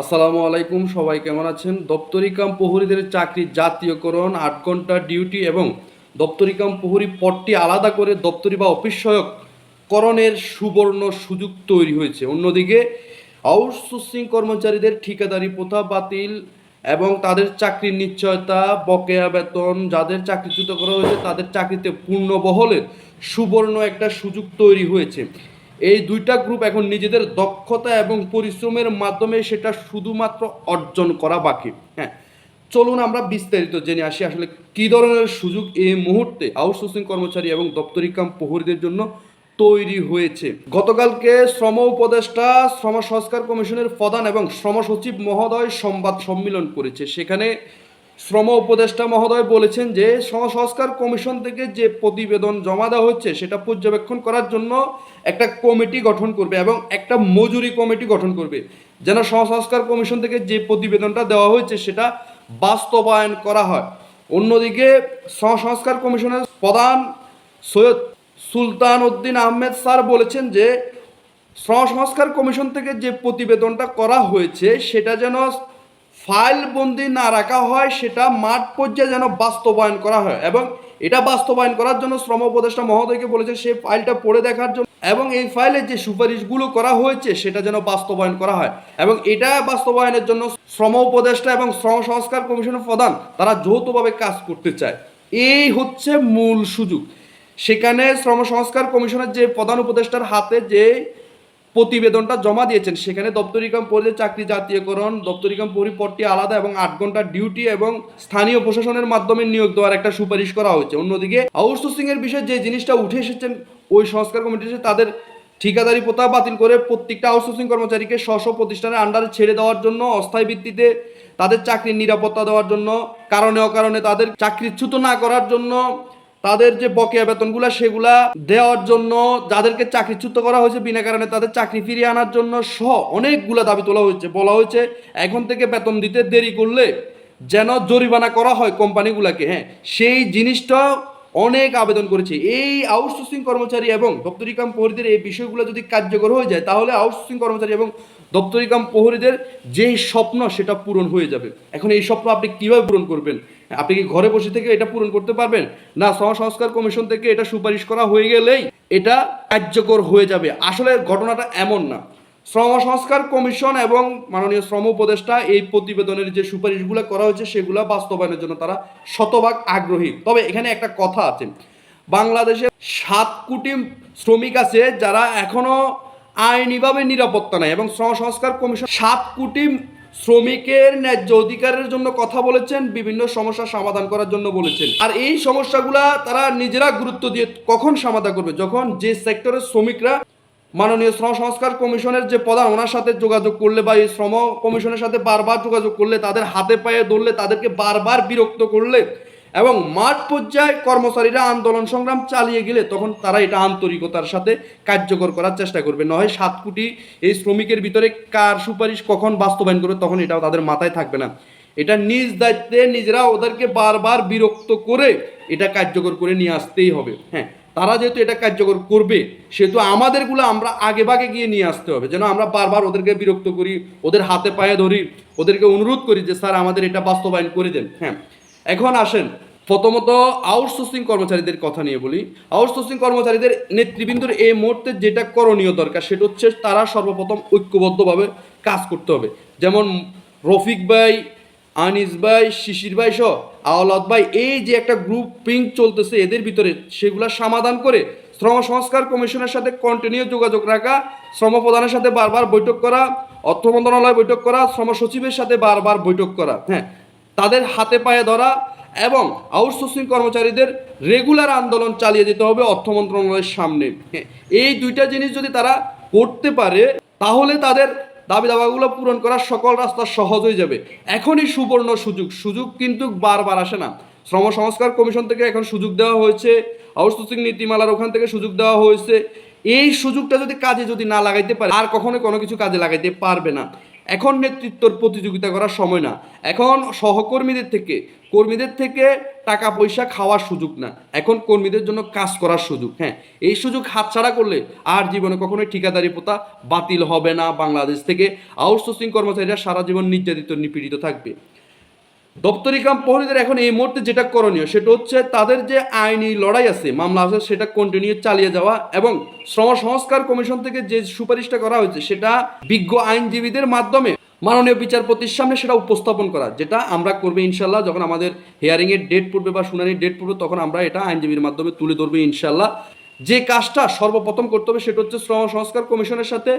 আসসালামু আলাইকুম, সবাই কেমন আছেন? দপ্তরি কাম প্রহরীদের চাকরি জাতীয়করণ, আট ঘণ্টা ডিউটি এবং দপ্তরি কাম প্রহরী পদটি আলাদা করে দপ্তরি বা অফিস সহায়ক করণের সুবর্ণ সুযোগ তৈরি হয়েছে। অন্যদিকে, আউটসোর্সিং কর্মচারীদের ঠিকাদারি প্রথা বাতিল এবং তাদের চাকরির নিশ্চয়তা, বকেয়া বেতন, যাদের চাকরিচ্যুত করা হয়েছে তাদের চাকরিতে পূর্ণ বহলের সুবর্ণ একটা সুযোগ তৈরি হয়েছে। এই দুইটা গ্রুপ এখন নিজেদের দক্ষতা এবং পরিশ্রমের মাধ্যমে সেটা শুধুমাত্র অর্জন করা বাকি। হ্যাঁ চলুন আমরা বিস্তারিত জেনে আসি আসলে কী ধরনের সুযোগ এই মুহূর্তে আউটসোর্সিং কর্মচারী এবং দপ্তরি কাম প্রহরীদের জন্য তৈরি হয়েছে। গতকালকে শ্রম উপদেষ্টা, শ্রম সংস্কার কমিশনের প্রধান এবং শ্রম সচিব মহোদয় সংবাদ সম্মেলন করেছে। সেখানে শ্রম উপদেষ্টা মহোদয় বলেছেন যে, সংস্কার কমিশন থেকে যে প্রতিবেদন জমা দেওয়া হচ্ছে, সেটা পর্যবেক্ষণ করার জন্য একটা কমিটি গঠন করবে এবং একটা মজুরি কমিটি গঠন করবে। যেন সংস্কার কমিশন থেকে যে প্রতিবেদনটা দেওয়া হয়েছে, সেটা বাস্তবায়ন করা হয়। অন্যদিকে, সংস্কার কমিশনের প্রধান সৈয়দ সুলতান উদ্দিন আহমেদ স্যার বলেছেন যে, সংস্কার কমিশন থেকে যে প্রতিবেদনটা করা হয়েছে, সেটা যেন ফাইল বন্দি না রাখা হয়, সেটা মাঠ পর্যায়ে যেন বাস্তবায়ন করা হয় এবং এটা বাস্তবায়ন করার জন্য শ্রম উপদেষ্টা মহোদয়কে বলেছে সেই ফাইলটা পড়ে দেখার জন্য এবং এই ফাইলে যে সুপারিশগুলো করা হয়েছে, সেটা যেন বাস্তবায়ন করা হয় এবং এটা বাস্তবায়নের জন্য শ্রম উপদেষ্টা এবং শ্রম সংস্কার কমিশনের প্রধান, তারা যৌথভাবে কাজ করতে চায়। এই হচ্ছে মূল সুযোগ। সেখানে শ্রম সংস্কার কমিশনের যে প্রধান উপদেষ্টার হাতে যে প্রতিবেদনটা জমা দিয়েছেন। সেখানে দপ্তরি কাম পরিদের চাকরি জাতীয়করণ দপ্তরি কাম আলাদা এবং আট ঘণ্টা ডিউটি এবং স্থানীয় প্রশাসনের মাধ্যমে নিয়োগ দেওয়ার একটা সুপারিশ করা হয়েছে। অন্যদিকে, আউটসোর্সিং এর বিষয়ে যে জিনিসটা উঠে এসেছেন ওই সংস্কার কমিটি তাদের ঠিকাদারি প্রথা বাতিল করে প্রত্যেকটা আউটসোর্সিং কর্মচারীকে স্ব প্রতিষ্ঠানের আন্ডারে ছেড়ে দেওয়ার জন্য, অস্থায়ী ভিত্তিতে তাদের চাকরির নিরাপত্তা দেওয়ার জন্য, কারণে অকারণে তাদের চাকরিচ্যুত না করার জন্য তাদের যে বকেয়া বেতনগুলা, সেগুলা দেওয়ার জন্য যাদেরকে চাকরিচ্যুত করা হয়েছে, বিনা কারণে তাদের চাকরি ফিরিয়ে আনার জন্য সহ অনেকগুলা দাবি তোলা হয়েছে। বলা হয়েছে, এখন থেকে বেতন দিতে দেরি করলে যেন জরিমানা করা হয় কোম্পানিগুলাকে। হ্যাঁ সেই জিনিসটা অনেক আবেদন করেছে। এই আউটসোর্সিং কর্মচারী এবং দপ্তরি কাম প্রহরীদের এই বিষয়গুলো যদি কার্যকর হয়ে যায়, তাহলে আউটসোর্সিং কর্মচারী এবং দপ্তরি কাম প্রহরীদের যেই স্বপ্ন, সেটা পূরণ হয়ে যাবে। এখন এই স্বপ্ন আপনি কীভাবে পূরণ করবেন? আপনি কি ঘরে বসে থেকে এটা পূরণ করতে পারবেন? না সংস্কার কমিশন থেকে এটা সুপারিশ করা হয়ে গেলেই এটা কার্যকর হয়ে যাবে। আসলে ঘটনাটা এমন না। শ্রম সংস্কার কমিশন এবং মাননীয় শ্রম উপদেষ্টা এই প্রতিবেদনের যে সুপারিশগুলো করা হয়েছে, সেগুলো বাস্তবায়নের জন্য তারা শতভাগ আগ্রহী। তবে এখানে একটা কথা আছে। বাংলাদেশে সাত কোটি শ্রমিক আছে যারা এখনও আইনিভাবে নিরাপত্তা নেয় এবং শ্রম সংস্কার কমিশন সাত কোটি শ্রমিকের ন্যায্য অধিকারের জন্য কথা বলেছেন, বিভিন্ন সমস্যা সমাধান করার জন্য বলেছেন। আর এই সমস্যাগুলা তারা নিজেরা গুরুত্ব দিয়ে কখন সমাধান করবে? যখন যে সেক্টরের শ্রমিকরা মাননীয় শ্রম সংস্কার কমিশনের যে প্রধান, ওনার সাথে যোগাযোগ করলে বা এই শ্রম কমিশনের সাথে বারবার যোগাযোগ করলে, তাদের হাতে পায়ে ধরলে, তাদেরকে বারবার বিরক্ত করলে এবং মাঠ পর্যায়ে কর্মচারীরা আন্দোলন সংগ্রাম চালিয়ে গেলে তখন তারা এটা আন্তরিকতার সাথে কার্যকর করার চেষ্টা করবে। নয়, সাত কোটি এই শ্রমিকের ভিতরে কার সুপারিশ কখন বাস্তবায়ন করবে তখন এটাও তাদের মাথায় থাকবে না। এটা নিজ দায়িত্বে নিজেরা ওদেরকে বারবার বিরক্ত করে এটা কার্যকর করে নিয়ে আসতেই হবে। হ্যাঁ তারা যেহেতু এটা কার্যকর করবে, সেহেতু আমাদেরগুলো আমরা আগে ভাগে গিয়ে নিয়ে আসতে হবে। যেন আমরা বারবার ওদেরকে বিরক্ত করি, ওদের হাতে পায়ে ধরি, ওদেরকে অনুরোধ করি যে, স্যার, আমাদের এটা বাস্তবায়ন করে দেন। হ্যাঁ এখন আসেন, প্রথমত আউটসোর্সিং কর্মচারীদের কথা নিয়ে বলি। আউটসোর্সিং কর্মচারীদের নেতৃবৃন্দর এই মুহূর্তে যেটা করণীয় দরকার, সেটা হচ্ছে তারা সর্বপ্রথম ঐক্যবদ্ধভাবে কাজ করতে হবে। যেমন রফিক ভাই, আনিস ভাই, শিশির ভাই সহ আওলাদ ভাই, এই যে একটা গ্রুপ পিঙ্ক চলতেছে এদের ভিতরে, সেগুলা সমাধান করে শ্রম সংস্কার কমিশনের সাথে কন্টিনিউ যোগাযোগ রাখা, শ্রম প্রধানের সাথে বারবার বৈঠক করা, অর্থ মন্ত্রণালয় বৈঠক করা, শ্রম সচিবের সাথে বারবার বৈঠক করা। হ্যাঁ তাদের হাতে পায়ে ধরা এবং আউটসোর্সিং কর্মচারীদের রেগুলার আন্দোলন চালিয়ে যেতে হবে অর্থ মন্ত্রণালয়ের সামনে। এই দুইটা জিনিস যদি তারা করতে পারে, তাহলে তাদের দাবি দাবাগুলো পূরণ করার সকল রাস্তা সহজ হয়ে যাবে। এখনই সুবর্ণ সুযোগ। সুযোগ কিন্তু বারবার আসে না। শ্রম সংস্কার কমিশন থেকে এখন সুযোগ দেওয়া হয়েছে, আউটসোর্সিং নীতিমালার ওখান থেকে সুযোগ দেওয়া হয়েছে। এই সুযোগটা যদি কাজে যদি না লাগাইতে পারে, আর কখনো কোনো কিছু কাজে লাগাইতে পারবে না। এখন নেতৃত্বর প্রতিযোগিতা করার সময় না। এখন সহকর্মীদের থেকে, কর্মীদের থেকে টাকা পয়সা খাওয়ার সুযোগ না। এখন কর্মীদের জন্য কাজ করার সুযোগ হ্যাঁ। এই সুযোগ হাতছাড়া করলে আর জীবনে কখনোই ঠিকাদারি প্রথা বাতিল হবে না বাংলাদেশ থেকে। আউটসোর্সিং কর্মচারীরা সারা জীবন নির্যাতিত, নিপীড়িত থাকবে। দপ্তরি কাম প্রহরীদের এখন এই মুহূর্তে যেটা করণীয়, সেটা হচ্ছে তাদের যে আইনি লড়াই আছে, মামলা আছে, সেটা কন্টিনিউ চালিয়ে যাওয়া এবং শ্রম সংস্কার কমিশন থেকে যে সুপারিশটা করা হয়েছে, সেটা বিজ্ঞ আইনজীবীদের মাধ্যমে মাননীয় বিচারপতির সামনে সেটা উপস্থাপন করা, যেটা আমরা করবে ইনশাল্লাহ যখন আমাদের হিয়ারিংয়ের ডেট পড়বে বা শুনানির ডেট পড়বে, তখন আমরা এটা আইনজীবীর মাধ্যমে তুলে ধরবো ইনশাল্লাহ যে কাজটা সর্বপ্রথম করতে হবে, সেটা হচ্ছে শ্রম সংস্কার কমিশনের সাথে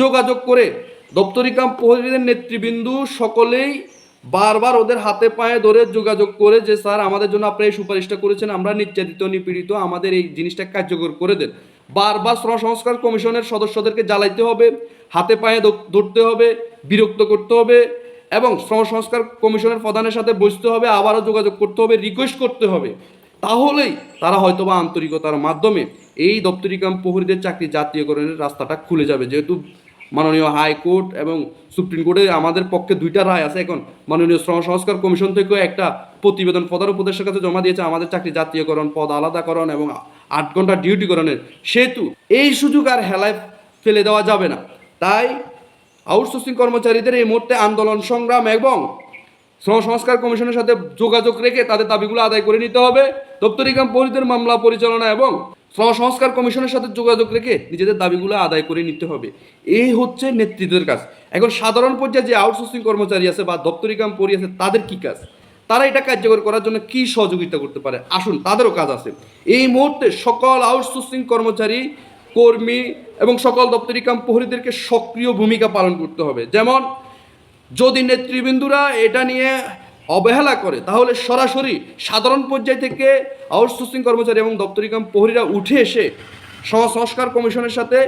যোগাযোগ করে দপ্তরি কাম প্রহরীদের নেতৃবৃন্দু সকলেই বারবার ওদের হাতে পায়ে ধরে যোগাযোগ করে যে, স্যার, আমাদের জন্য আপনি এই সুপারিশটা করেছেন, আমরা নির্যাতিত, নিপীড়িত, আমাদের এই জিনিসটা কার্যকর করে দেন। বারবার শ্রম সংস্কার কমিশনের সদস্যদেরকে জ্বালাইতে হবে, হাতে পায়ে ধরতে হবে, বিরক্ত করতে হবে এবং শ্রম সংস্কার কমিশনের প্রধানের সাথে বসতে হবে, আবারও যোগাযোগ করতে হবে রিকোয়েস্ট করতে হবে। তাহলেই তারা হয়তোবা আন্তরিকতার মাধ্যমে এই দপ্তরিকাম প্রহরীদের চাকরি জাতীয়করণের রাস্তাটা খুলে যাবে। যেহেতু মাননীয় হাইকোর্ট এবং সুপ্রিম কোর্টে আমাদের পক্ষে দুইটা রায় আছে। এখন মাননীয় শ্রম সংস্কার কমিশন থেকেও একটা প্রতিবেদন প্রধান উপদেষ্টার কাছে জমা দিয়েছে, আমাদের চাকরি জাতীয়করণ, পদ আলাদাকরণ এবং আট ঘণ্টা ডিউটিকরণের সেহেতু এই সুযোগ আর হেলায় ফেলে দেওয়া যাবে না। তাই আউটসোর্সিং কর্মচারীদের এই মুহূর্তে আন্দোলন সংগ্রাম এবং শ্রম সংস্কার কমিশনের সাথে যোগাযোগ রেখে তাদের দাবিগুলো আদায় করে নিতে হবে। দপ্তরি কাম পরিদের মামলা পরিচালনা এবং সংস্কার কমিশনের সাথে যোগাযোগ রেখে নিজেদের দাবিগুলো আদায় করে নিতে হবে। এই হচ্ছে নেতৃত্বের কাজ। এখন সাধারণ পর্যায়ে যে আউটসোর্সিং কর্মচারী আছে বা দপ্তরি কাম পরি আছে, তাদের কি কাজ? তারা এটা কার্যকর করার জন্য কি সহযোগিতা করতে পারে? আসুন, তাদেরও কাজ আছে। এই মুহূর্তে সকল আউটসোর্সিং কর্মচারী, কর্মী এবং সকল দপ্তরি কাম প্রহরীদেরকে সক্রিয় ভূমিকা পালন করতে হবে। যেমন, যদি নেতৃবৃন্দুরা এটা নিয়ে অবহেলা করে, তাহলে সরাসরি সাধারণ পর্যায় থেকে আউটসোর্সিং কর্মচারী এবং দপ্তরিকাম প্রহরীরা উঠে এসে সংস্কার কমিশনের সাথে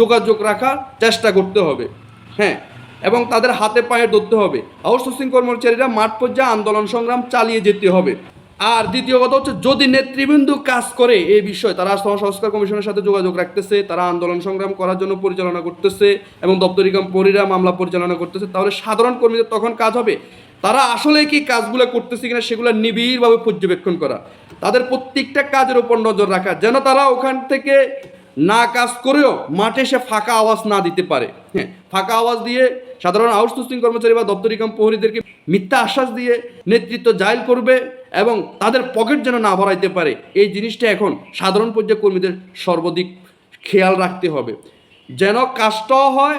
যোগাযোগ রাখার চেষ্টা করতে হবে। হ্যাঁ এবং তাদের হাতে পায়ে ধরতে হবে। আউটসোর্সিং কর্মচারীরা মাঠ পর্যায়ে আন্দোলন সংগ্রাম চালিয়ে যেতে হবে। আর দ্বিতীয় কথা হচ্ছে, যদি নেতৃবৃন্দ কাজ করে এই বিষয়ে, তারা সংস্কার কমিশনের সাথে যোগাযোগ রাখতেছে, তারা আন্দোলন সংগ্রাম করার জন্য পরিচালনা করতেছে এবং দপ্তরিকাম কর্মীরা মামলা পরিচালনা করতেছে, তাহলে সাধারণ কর্মীদের তখন কাজ হবে। তারা আসলে কি কাজগুলো করতেছে কিনা সেগুলো নিবিড়ভাবে পর্যবেক্ষণ করা। তাদের প্রত্যেকটা কাজের উপর নজর রাখা, যেন তারা ওখান থেকে না কাজ করেও মাঠে সে ফাঁকা আওয়াজ না দিতে পারে। হ্যাঁ ফাঁকা আওয়াজ দিয়ে সাধারণ আউটসোর্সিং কর্মচারী বা দপ্তরি কাম প্রহরীদেরকে মিথ্যা আশ্বাস দিয়ে নেতৃত্ব জাইল করবে এবং তাদের পকেট যেন না ভরাইতে পারে। এই জিনিসটা এখন সাধারণ পর্যায়ে কর্মীদের সর্বাধিক খেয়াল রাখতে হবে। যেন কাজটাও হয়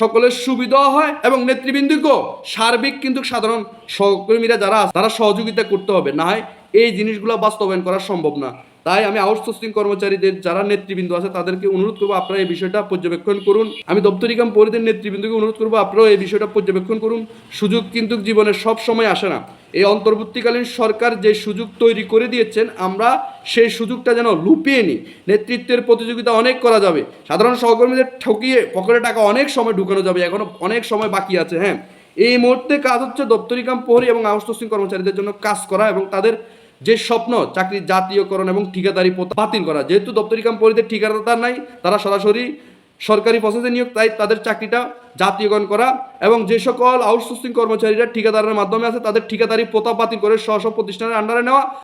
সকলের সুবিধাও হয় এবং নেতৃবৃন্দকেও সার্বিক কিন্তু সাধারণ সহকর্মীরা যারা আছে, তারা সহযোগিতা করতে হবে। না হয় এই জিনিসগুলো বাস্তবায়ন করা সম্ভব না। তাই আমি আউটসোর্সিং কর্মচারীদের যারা নেতৃবৃন্দ আছে, তাদেরকে অনুরোধ করব আপনারা এই বিষয়টা পর্যবেক্ষণ করুন। আমি দপ্তরিকাম পরিদের নেতৃবৃন্দকে অনুরোধ করব, আপনারাও এই বিষয়টা পর্যবেক্ষণ করুন। সুযোগ কিন্তু জীবনে সব সময় আসে না। এই অন্তর্বর্তীকালীন সরকার যে সুযোগ তৈরি করে দিয়েছেন, আমরা সেই সুযোগটা যেন লুপিয়ে নিই। নেতৃত্বের প্রতিযোগিতা অনেক করা যাবে। সাধারণ সহকর্মীদের ঠকিয়ে পকেটে টাকা অনেক সময় ঢুকানো যাবে, এখনও অনেক সময় বাকি আছে হ্যাঁ। এই মুহূর্তে কাজ হচ্ছে দপ্তরিকাম প্রহরী এবং আউটসোর্সিং কর্মচারীদের জন্য কাজ করা এবং তাদের যে স্বপ্ন চাকরির জাতীয়করণ এবং ঠিকাদারি বাতিল করা। যেহেতু দপ্তরিকাম পরিদের ঠিকাদার নাই, তারা সরাসরি সরকারি প্রসেসে নিয়োগ, তাই তাদের চাকরিটা জাতীয়করণ করা এবং যে সকল আউটসোর্সিং কর্মচারীরা ঠিকাদারের মাধ্যমে আছে, তাদের ঠিকাদারি প্রতাপ বাতিল করে স্ব প্রতিষ্ঠানের আন্ডারে নেওয়া।